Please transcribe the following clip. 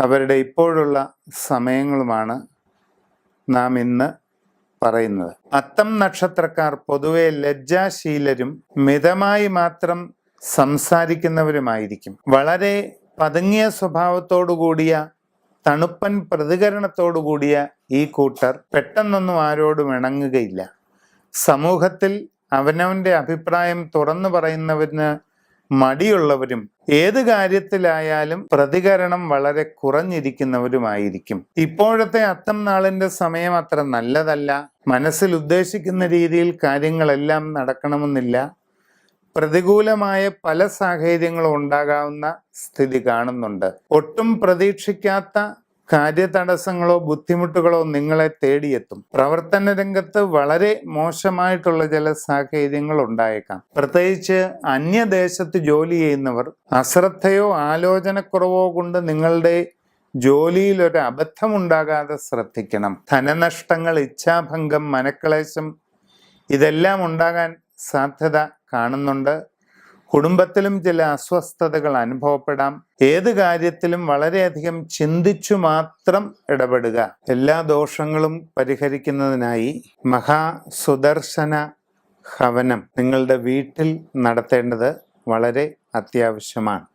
അവരുടെ ഇപ്പോഴുള്ള സമയങ്ങളുമാണ് നാം ഇന്ന് പറയുന്നത്. അത്തം നക്ഷത്രക്കാർ പൊതുവെ ലജ്ജാശീലരും മിതമായി മാത്രം സംസാരിക്കുന്നവരുമായിരിക്കും. വളരെ പതുങ്ങിയ സ്വഭാവത്തോടു കൂടിയ തണുപ്പൻ പ്രതികരണത്തോടു കൂടിയ ഈ കൂട്ടർ പെട്ടെന്നൊന്നും ആരോടും ഇണങ്ങുകയില്ല. സമൂഹത്തിൽ അവനവന്റെ അഭിപ്രായം തുറന്നു പറയുന്നവന് മടിയുള്ളവരും ഏത് കാര്യത്തിലായാലും പ്രതികരണം വളരെ കുറഞ്ഞിരിക്കുന്നവരുമായിരിക്കും. ഇപ്പോഴത്തെ അത്തം നാളിന്റെ സമയം അത്ര നല്ലതല്ല. മനസ്സിൽ ഉദ്ദേശിക്കുന്ന രീതിയിൽ കാര്യങ്ങളെല്ലാം നടക്കണമെന്നില്ല. പ്രതികൂലമായ പല സാഹചര്യങ്ങളും ഉണ്ടാകാവുന്ന സ്ഥിതി കാണുന്നുണ്ട്. ഒട്ടും പ്രതീക്ഷിക്കാത്ത കാര്യതടസ്സങ്ങളോ ബുദ്ധിമുട്ടുകളോ നിങ്ങളെ തേടിയെത്തും. പ്രവർത്തന രംഗത്ത് വളരെ മോശമായിട്ടുള്ള ചില സാഹചര്യങ്ങൾ ഉണ്ടായേക്കാം. പ്രത്യേകിച്ച് അന്യദേശത്ത് ജോലി ചെയ്യുന്നവർ അശ്രദ്ധയോ ആലോചനക്കുറവോ കൊണ്ട് നിങ്ങളുടെ ജോലിയിൽ ഒരു അബദ്ധമുണ്ടാകാതെ ശ്രദ്ധിക്കണം. ധനനഷ്ടങ്ങൾ ഇച്ഛാഭംഗം മനക്ലേശം ഇതെല്ലാം ഉണ്ടാകാൻ സാധ്യത കാണുന്നുണ്ട്. കുടുംബത്തിലും ചില അസ്വസ്ഥതകൾ അനുഭവപ്പെടാം. ഏത് കാര്യത്തിലും വളരെയധികം ചിന്തിച്ചു മാത്രം ഇടപെടുക. എല്ലാ ദോഷങ്ങളും പരിഹരിക്കുന്നതിനായി മഹാസുദർശന ഹവനം നിങ്ങളുടെ വീട്ടിൽ നടത്തേണ്ടത് വളരെ അത്യാവശ്യമാണ്.